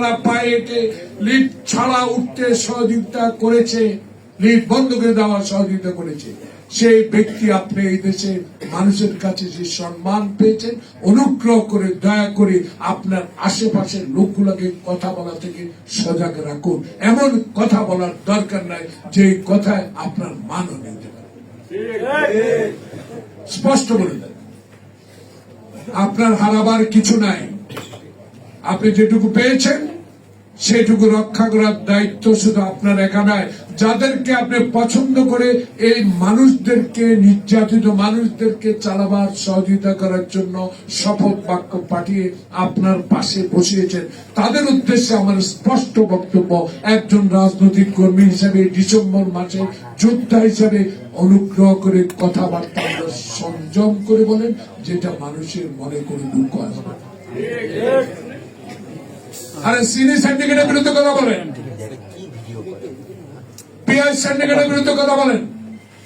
আপনারা পায়ে হেঁটে লিফট ছাড়া উঠতে সহযোগিতা করেছে লিফট বন্ধ করে দেওয়ার সহযোগিতা করেছে। সেই ব্যক্তি আপনি এই দেশে মানুষের কাছে যে সম্মান পেয়েছেন, অনুগ্রহ করে, দয়া করে আপনার আশেপাশের লোকগুলোকে কথা বলা থেকে সজাগ রাখুন। এমন কথা বলার দরকার নাই, যে কথায় আপনার মানও নিতে স্পষ্ট বলে আপনার হারাবার কিছু নাই। আপনি যেটুকু পেয়েছেন, সেটুকু রক্ষা করার দায়িত্ব শুধু আপনার একা নয়, যাদেরকে আপনি পছন্দ করে এই মানুষদেরকে, নির্যাতিত মানুষদেরকে চালাবার সহযোগিতা করার জন্য শপথ বাক্য পাঠিয়ে আপনার পাশে বসিয়েছেন তাদের উদ্দেশ্যে আমার স্পষ্ট বক্তব্য, একজন রাজনৈতিক কর্মী হিসেবে ডিসেম্বর মাসে যোদ্ধা হিসেবে অনুগ্রহ করে কথাবার্তা সংযম করে বলেন, যেটা মানুষের মনে কোনো দুঃখ আসবে। আরে সিনি সিন্ডিকেটের বিরুদ্ধে কথা বলেন পিআই সিন্ডিকেটের বিরুদ্ধে কথা বলেন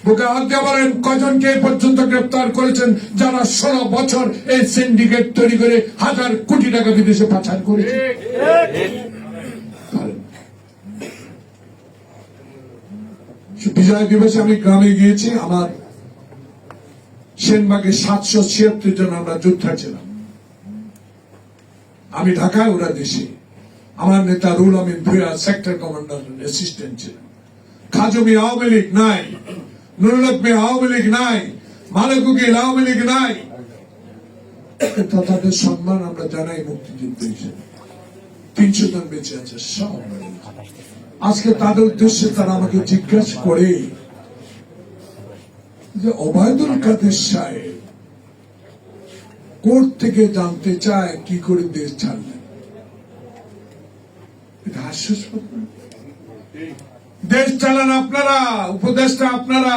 বুকে হাত দিয়ে বলেন, কজনকে পর্যন্ত গ্রেপ্তার করেছেন যারা ষোলো বছর এই সিন্ডিকেট তৈরি করে হাজার কোটি টাকা বিদেশে পাচার করেছে? বিজয় দিবসে আমি গ্রামে গিয়েছি, আমার সেনবাগে সাতশো ছিয়াত্তর জন আমরা যোদ্ধা ছিলাম। আমি ঢাকায়, ওরা দেশে। আমার নেতা রুল আমিন ভুয়া সেক্টর কমান্ডার অ্যাসিস্ট্যান্ট ছিলেন। খাজমি আওয়ামী লীগ নাই নুরুলকমি আওয়ামী লীগ নাই মালেকুকি আওয়ামী লীগ নাই। তা তাদের সম্মান আমরা জানাই মুক্তিযুদ্ধ হিসেবে। তিনশো জন বেঁচে আছে, সব আজকে তাদের উদ্দেশ্যে তারা আমাকে জিজ্ঞাসা করে যে অবায়দুল কাদের সাহেব কোর্ট থেকে জানতে চায় কি করে দেশ ছাড়লেন। দেশ চালান আপনারা, উপদেষ্টা আপনারা,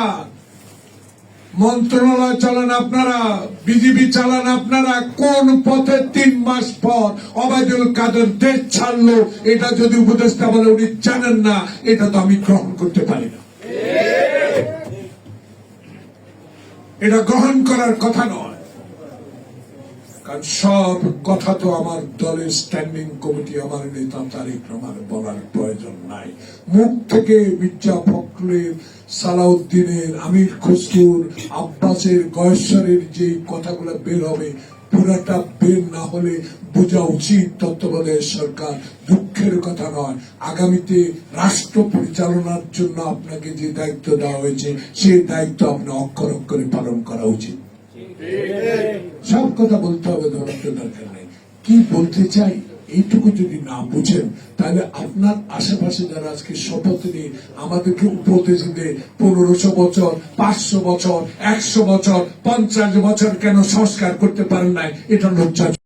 মন্ত্রণালয় চালান আপনারা, বিজিবি চালান আপনারা, কোন পথে তিন মাস পর অবায়দুল কাদের দেশ ছাড়লো, এটা যদি উপদেষ্টা বলে উনি জানেন না, এটা তো আমি গ্রহণ করতে পারি না। এটা গ্রহণ করার কথা নয়। কারণ সব কথা তো আমার দলের স্ট্যান্ডিং কমিটি আমার নেতা তারিক রহমান বলার প্রয়োজন নাই। মুখ থেকে মির্জা ফখরুলের, সালাউদ্দিনের, আমির খসরুর, আব্বাসের, গয়েশ্বরের যে কথাগুলো বের হবে, পুরাটা বের না হলে বোঝা উচিত তত্ত্বাবধায়ক সরকার দুঃখের কথা নয়। আগামীতে রাষ্ট্র পরিচালনার জন্য আপনাকে যে দায়িত্ব দেওয়া হয়েছে সেই দায়িত্ব আপনি অক্ষর অক্ষরে পালন করা উচিত। সব কথা বলতে হবে ধরতে দরকার নেই। কি বলতে চাই, এইটুকু যদি না বুঝেন, তাহলে আপনার আশেপাশে যারা আজকে শপথ নিয়ে আমাদেরকে উপদেশ দেয়, পনেরোশো বছর, পাঁচশো বছর, একশো বছর, পঞ্চাশ বছর কেন সংস্কার করতে পারেন নাই, এটা লজ্জা